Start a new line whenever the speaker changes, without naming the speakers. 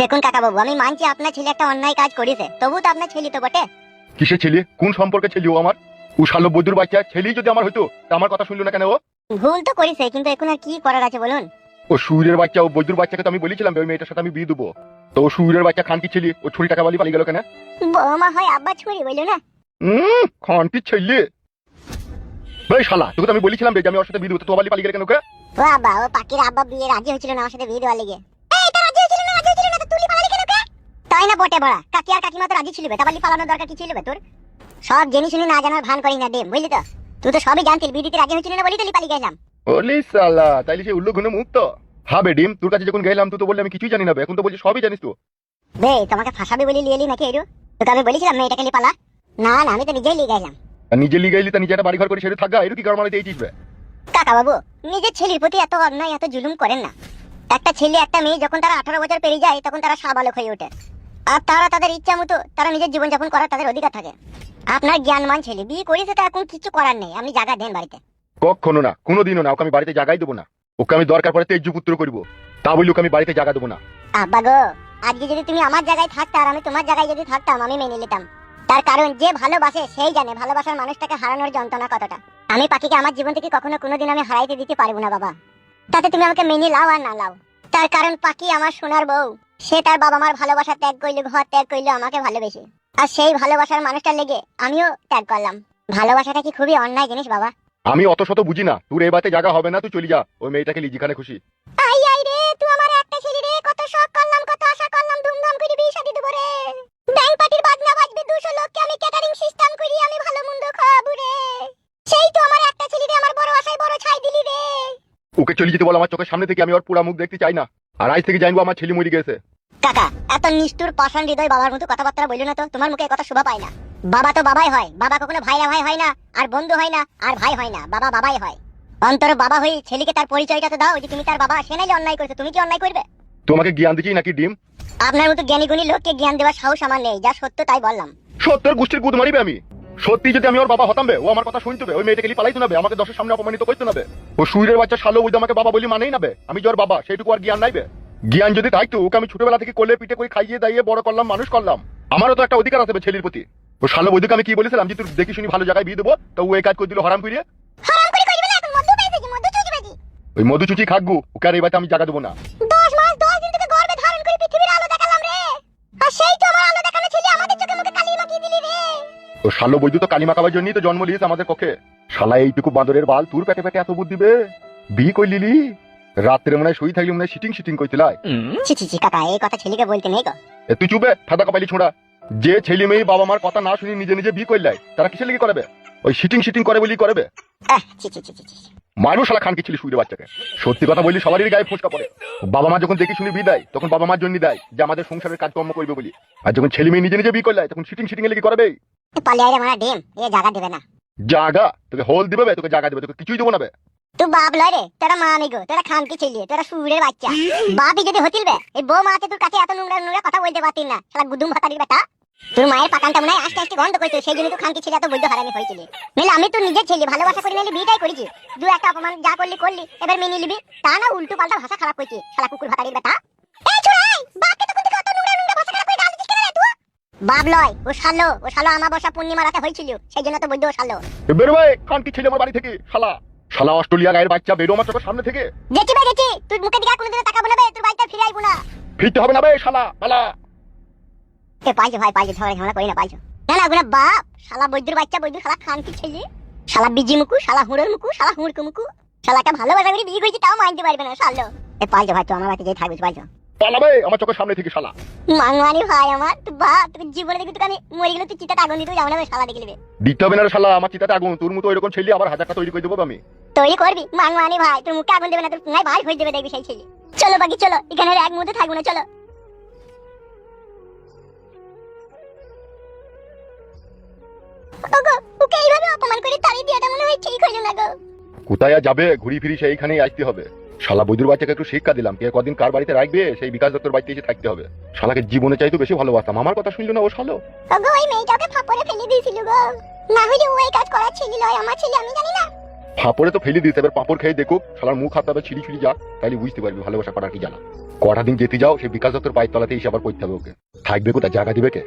দেখুন কাকা বাবু আমি মানছি আপনার ছেলে একটা অন্যায় কাজ করেছে তবু তো আপনার ছেলে তো বটে।
কিসে ছেলে? কোন সম্পর্কে ছেলে ও আমার? ও শালো বৈদ্যুর বাচ্চা ছেলেই যদি আমার হইতো তা আমার কথা শুনলো না কেন ও?
ভুল তো করেছে কিন্তু এখন আর কি করার আছে বলুন?
ও সুরের বাচ্চা ও বৈদ্যুর বাচ্চাকে তো আমি বলেছিলাম ওই মেয়েটার সাথে আমি বিয়ে দেবো। তো ও সুরের বাচ্চা খানকি ছেলে ও ছুরি টাকা বালি পালিয়ে গেল কেন?
বৌমা হয় আব্বা ছুরি বলল না?
হুম খানকি ছেলে। ভাই শালা তোকে তো আমি বলেছিলাম যে আমি ওর সাথে বিয়ে দেবো তো বালি পালিয়ে গেলে কেন ওকে?
ও আব্বা ও পাখির আব্বা বিয়ে রাজি হয়েছিল না আমার সাথে বিয়ে দেওয়ার লেগে এই তো রাজি হয়েছিল না রাজি হয়েছিল না তো তুলি পালালি কেন কে তাই না বটে বড়া। কাকি আর কাকিমা তো রাজি ছিল বে তাবালি পালানোর দরকার কি ছিল তোর? সব জেনে শুনে না জানার ভান করিস না ডেম বুঝলি তো? তুই তো সবই জানতিস দিতে রাজি হয়েছিল না বলি পালিয়ে গেলাম।
ওলি শালা তাইলে সে উল্লু ঘন মুখ তো হ্যাঁ বেডিম তোর কাছে যখন গেলাম তুই তো বললি আমি কিছুই জানি না এখন তো সবই জানিস তো।
বে তোমাকে ফাঁসাবে বলে লিয়ে এলি নাকি এরু? তোকে আমি বলেছিলাম মেয়েটাকে পালা না না আমি তো নিজেই লিয়ে গেলাম।
নিজে লিগে এলি তা নিজে একটা বাড়ি ঘর করে সেটা থাকা এরু কি কারণ এই
কাকা বাবু নিজের ছেলের প্রতি এত অন্যায় এত জুলুম করেন না। একটা ছেলে একটা মেয়ে যখন তারা আঠারো বছর পেরিয়ে যায় তখন তারা সাবালক হয়ে ওঠে। আর তারা তাদের ইচ্ছা মতো তারা নিজের জীবনযাপন করার তাদের অধিকার থাকে। আপনার জ্ঞানমান ছেলে বিয়ে করেছে তো এখন কিছু করার নেই আপনি জায়গা দেন বাড়িতে।
কখনো না কোনোদিনও না ওকে আমি বাড়িতে জাগাই দেবো না। ওকে আমি দরকার পড়ে তেজ পুত্র করব। তা বলি ওকে আমি বাড়িতে জাগা দেবো না।
আব্বা গো আজকে যদি তুমি আমার জায়গায় থাকতে আর আমি তোমার জায়গায় যদি থাকতাম আমি মেনে নিতাম। তার কারণ যে ভালোবাসে সেই জানে ভালোবাসার মানুষটাকে হারানোর যন্ত্রণা কতটা। আমি পাখিকে আমার জীবন থেকে কখনো কোনোদিন আমি হারাইতে দিতে পারব না বাবা। তাতে তুমি আমাকে মেনে লাও আর না লাও। তার কারণ পাখি আমার সোনার বউ। সে তার বাবা মার ভালোবাসা ত্যাগ করল ঘর ত্যাগ করল আমাকে ভালোবেসে। আর সেই ভালোবাসার মানুষটার লেগে আমিও ত্যাগ করলাম। ভালোবাসাটা কি খুবই অন্যায় জিনিস বাবা?
আমি অত শত বুঝি না। তোর এই বাতে জায়গা হবে না তুই চলে যা। ওই মেয়েটাকে লি যেখানে খুশি।
আই আই রে তুই আমার একটা ছেলে রে কত শখ করলাম কত আশা করলাম ধুমধাম করে বিয়ে শাদি দেবো রে। ব্যাংক পার্টির বাজনা বাজবে দুশো লোককে আমি ক্যাটারিং সিস্টেম করি আমি ভালো মন্দ খাওয়াবো রে। সেই তো আমার একটা ছেলে রে আমার বড় আশায় বড় ছাই দিলি রে।
ওকে চলে যেতে বল আমার চোখের সামনে থেকে আমি ওর পুরা মুখ দেখতে চাই না। আর আজ থেকে জানব আমার ছেলে মরে গেছে।
কাকা এত নিষ্ঠুর পাষাণ হৃদয় বাবার মতো কথাবার্তা বলল না তো? তোমার মুখে কথা শোভা পায় না। বাবা তো বাবাই হয় বাবা কখনো ভাইয়া ভাই হয় না আর বন্ধু হয় না আর ভাই হয় না বাবা বাবাই হয়। অন্তর বাবা হয়ে ছেলেকে তার পরিচয়টা তো দাও যে তুমি তার বাবা সে নাইলে অন্যায় করছ তুমি কি অন্যায় করবে?
তোমাকে জ্ঞান দিচ্ছি নাকি ডিম?
আপনার মতো জ্ঞানী গুণী লোককে জ্ঞান দেওয়ার সাহস আমার নেই যা সত্য তাই বললাম।
সত্তর গোষ্ঠীর গুদ মারিবে আমি। সত্যি যদি আমি ওর বাবা হতাম বে, ও আমার কথা শুনতে হবে ওই মেয়েটাকে লি পালাইতে নেবে আমাকে দশের সামনে অপমানিত করতে নেবে ও সুইরের বাচ্চা শালো ওই আমাকে বাবা বলি মানেই নেবে আমি যে ওর বাবা সেইটুকু আর জ্ঞান নাইবে জ্ঞান যদি থাকতো ওকে আমি ছোটবেলা থেকে কোলে পিঠে করে খাইয়ে দাইয়ে বড় করলাম মানুষ করলাম। আমারও তো একটা অধিকার আছে ছেলের প্রতি। ও শালো বৈদ্যুকে আমি কি বলেছিলাম যে তুই দেখি শুনি ভালো জায়গায় বিয়ে দেবো? তো ও এই কাজ করে দিল হরাম করিয়ে ওই মধু চুচি খাকবু ওকে আর এই বাতে আমি জায়গা দেবো না।
10 মাস 10 দিন থেকে গর্ভে ধারণ করে পৃথিবীর আলো দেখালাম রে। আর সেই তো আমার আলো দেখানো ছেলে আমাদের চোখে মুখে কালি মাখিয়ে দিলি রে।
ও শালো বৈদ্যু তো কালিমা খাবার জন্যই তো জন্ম লিয়েছে আমাদের পক্ষে শালা এইটুকু বাঁদরের বাল তোর পেটে পেটে এত বুদ্ধি বে? বিয়ে কই লিলি রাত্রে মনে হয় শুই থাকলি মনে হয় সিটিং সিটিং কইতিলাই।
ছি ছি ছি কাকা এই কথা ছেলেকে বলতে নেই গো।
এ তুই চুপে ফাদা কপালি ছোঁড়া। যে ছেলে মেয়ে বাবা মার কথা না শুনি নিজে নিজে বিয়ে করলাই তারা কিসের লেগে করবে? ওই সিটিং সিটিং করে বলি করবে?
আহ ছি ছি ছি ছি ছি।
মানুষ শালা খান কি ছিল শুয়ে বাচ্চাকে। সত্যি কথা বললি সবারই গায়ে ফুসকা পড়ে। বাবা মা যখন দেখি শুনি বিয়ে দেয় তখন বাবা মার জন্য দেয় যে আমাদের সংসারের কাজকর্ম করবে বলি। আর যখন ছেলে মেয়ে নিজে নিজে বিয়ে করলাই তখন শিটিং শিটিং এ লেগে করবে
পালিয়ে আইরে মারা ডিম। এ জায়গা দেবে না।
জাগা তোকে হোল দিবে বে, তোকে জাগা দেবে তোকে কিছুই দেবো না বে।
তুই বাপ লয় রে তোরা মা আমি গো তোরা খানকে ছেলে তোরা সুরের বাচ্চা। বাপই যদি হতিল বে এই বউ মাতে তোর কাছে এত নোংরা নোংরা কথা বলতে পারতিস না। শালা গুদুম ভাতারির বেটা। তোর মায়ের পাকানটা মনে হয় আস্তে আস্তে গন্ধ করছিল সেই জন্য তুই খানকি ছেলে এত বৈধ হারানি হয়েছিল। নাহলে আমি তো নিজের ছেলে ভালোবাসা করে নিলে বিয়েটাই করেছি। দু একটা অপমান যা করলি করলি এবার মেনে নিবি। তা না উল্টো পাল্টা ভাষা খারাপ কইছি শালা কুকুর ভাতারির বেটা। এই ছোড়াই বাপকে তখন থেকে নোংরা নোংরা ভাষা খারাপ করে গাল কেন তুই? বাপ লয় ও শালো ও শালো আমাবস্যা পূর্ণিমা রাতে হয়েছিল সেই জন্য তো বৈধ ও শালো।
এ বেরো ভাই খান ছেলে আমার বাড়ি থেকে শালা। শালা অস্ট্রেলিয়া গায়ের বাচ্চা বেরো আমার চোখের সামনে থেকে।
গেছি ভাই গেছি। তুই মুখে দিকে কোনোদিনও তাকাবো না বে তোর বাড়িতে ফিরে আইবো না।
ফিরতে হবে না বে শালা পালা।
এ পাইছো ভাই পাইছো ঝগড়া ঝগড়া করি না পাইছো। না না ওগুলো বাপ শালা বৈদ্যুর বাচ্চা বৈদ্যুর শালা খান কি ছেলে? শালা বিজি মুকু শালা হুড়োর মুকু শালা হুড়কু মুকু। শালাটা ভালোবাসা করে বিয়ে করেছি তাও মানতে পারবে না শালো। এ পাইছো ভাই তুই আমার বাড়িতে যেই থাকবিস পাইছো
পালাবে আমার চোখের সামনে থেকে শালা।
মাংমানি ভাই আমার তুই বাপ তুই জীবনে দেখবি তোকে আমি মরে গেলে তুই চিন্তা আগুন দিতে যাব না শালা দেখে নেবে।
দিতে হবে না শালা আমার চিতাতে আগুন। তোর মতো এরকম ছেলে আবার হাজারটা তৈরি করে দেবো আমি।
তৈরি করবি? মাংমানি ভাই তোর মুখে আগুন দেবে না তোর পুঙ্গায় ভাই হয়ে দেবে দেখবি সেই ছেলে। চলো বাকি চলো এখানে এক মুহূর্তে থাকব না চলো। ওকে এইভাবে অপমান করে তাড়িয়ে দিয়াটা মনে হয় ঠিক হইল না গো।
কোথায় যাবে? ঘুরি ফিরি সেইখানেই আসতে হবে। শালা বৈদ্যুর বাচ্চাকে একটু শিক্ষা দিলাম কে কদিন কার বাড়িতে রাখবে সেই বিকাশ দত্তর বাড়িতে এসে থাকতে হবে। শালাকে জীবনে চাইতো বেশি ভালোবাসতাম আমার কথা শুনলো না ও শালো?
ওগো ওই মেয়েটাকে ফাপড়ে ফেলে দিয়েছিল গো। না হইলে ও এই কাজ করার ছিল আমার ছেলে আমি জানি না।
ফাপড়ে তো ফেলে দিতে এবার পাপড় খেয়ে দেখুক শালার মুখ হাত ছিঁড়ি ছিঁড়ি যা তাহলে বুঝতে পারবি, ভালোবাসা করার কি জানা কটা দিন যেতে যাও, সে বিকাশ দত্তর পায়ের তলাতে এসে আবার পড়তে হবে ওকে। থাকবে কোথায়? জায়গা দিবে কে?